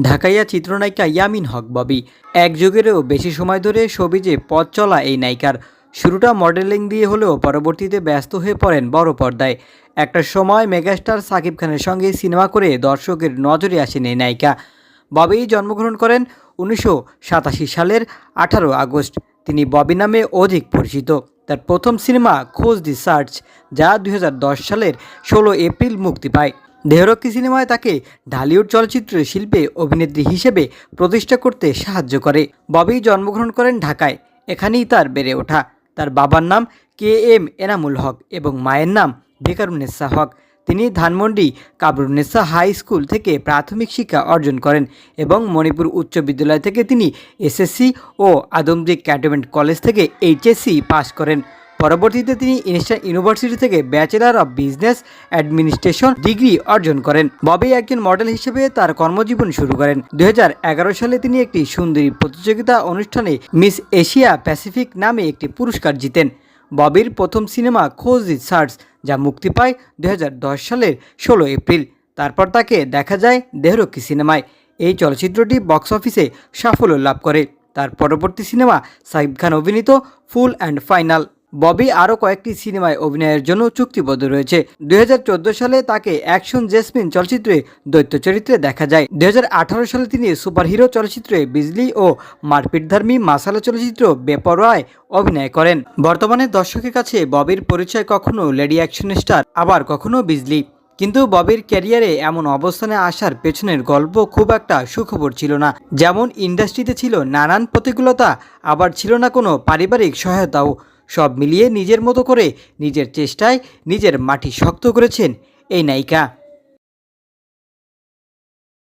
ঢাকাইয়া চিত্রনায়িকা ইয়ামিন হক ববি। এক যুগেরও বেশি সময় ধরে সবিজে পথ চলা এই নায়িকার। শুরুটা মডেলিং দিয়ে হলেও পরবর্তীতে ব্যস্ত হয়ে পড়েন বড় পর্দায়। একটা সময় মেগাস্টার সাকিব খানের সঙ্গে সিনেমা করে দর্শকের নজরে আসেন এই নায়িকা। ববি জন্মগ্রহণ করেন উনিশশো সাতাশি সালের আঠারো আগস্ট। তিনি ববি নামে অধিক পরিচিত। তার প্রথম সিনেমা খোঁজ দি সার্চ, যা দু হাজার দশ সালের ষোলো এপ্রিল মুক্তি পায়। দেহরক্ষী সিনেমায় তাকে ঢালিউড চলচ্চিত্রের শিল্পে অভিনেত্রী হিসেবে প্রতিষ্ঠা করতে সাহায্য করে। ববি জন্মগ্রহণ করেন ঢাকায়। এখানেই তার বেড়ে ওঠা। তার বাবার নাম কে এম এনামুল হক এবং মায়ের নাম বেকারুন্নেসা হক। তিনি ধানমন্ডি কাবরুন্নেসা হাই স্কুল থেকে প্রাথমিক শিক্ষা অর্জন করেন এবং মণিপুর উচ্চ বিদ্যালয় থেকে তিনি এসএসসি ও আদমদিক ক্যান্টনমেন্ট কলেজ থেকে এইচএসসি পাশ করেন। পরবর্তীতে তিনি ইনস্টান ইউনিভার্সিটি থেকে bachelor of business administration degree অর্জন করেন। ববি একজন মডেল হিসেবে তার কর্মজীবন শুরু করেন। দু হাজার এগারো সালে তিনি একটি সুন্দরী প্রতিযোগিতা অনুষ্ঠানে মিস এশিয়া প্যাসিফিক নামে একটি পুরস্কার জিতেন। ববির প্রথম সিনেমা খোঁজ দি সার্চ যা মুক্তি পায় দু হাজার দশ সালের ষোলো এপ্রিল। তারপর তাকে দেখা যায় দেহরক্ষী সিনেমায়। এই চলচ্চিত্রটি বক্স অফিসে সাফল্য লাভ করে। তার পরবর্তী সিনেমা সাকিব খান অভিনীত ফুল অ্যান্ড ফাইনাল ববি আরও কয়েকটি সিনেমায় অভিনয়ের জন্য চুক্তিবদ্ধ রয়েছে। দুই হাজার চোদ্দ সালে তাকে অ্যাকশন জেসমিন চলচ্চিত্রে দৈত্য চরিত্রে দেখা যায়। দুই হাজার আঠারো সালে তিনি সুপারহিরো চলচ্চিত্রে বিজলি ও মারপিটধর্মী মাসালা চলচ্চিত্র বেপরোয়ায় অভিনয় করেন। বর্তমানে দর্শকের কাছে ববির পরিচয় কখনো লেডি অ্যাকশন স্টার, আবার কখনো বিজলি। কিন্তু ববির ক্যারিয়ারে এমন অবস্থানে আসার পেছনের গল্প খুব একটা সুখবর ছিল না। যেমন ইন্ডাস্ট্রিতে ছিল নানান প্রতিকূলতা, আবার ছিল না কোনো পারিবারিক সহায়তাও। সব মিলিয়ে নিজের মতো করে নিজের চেষ্টায় নিজের মাটি শক্ত করেছেন এই নায়িকা।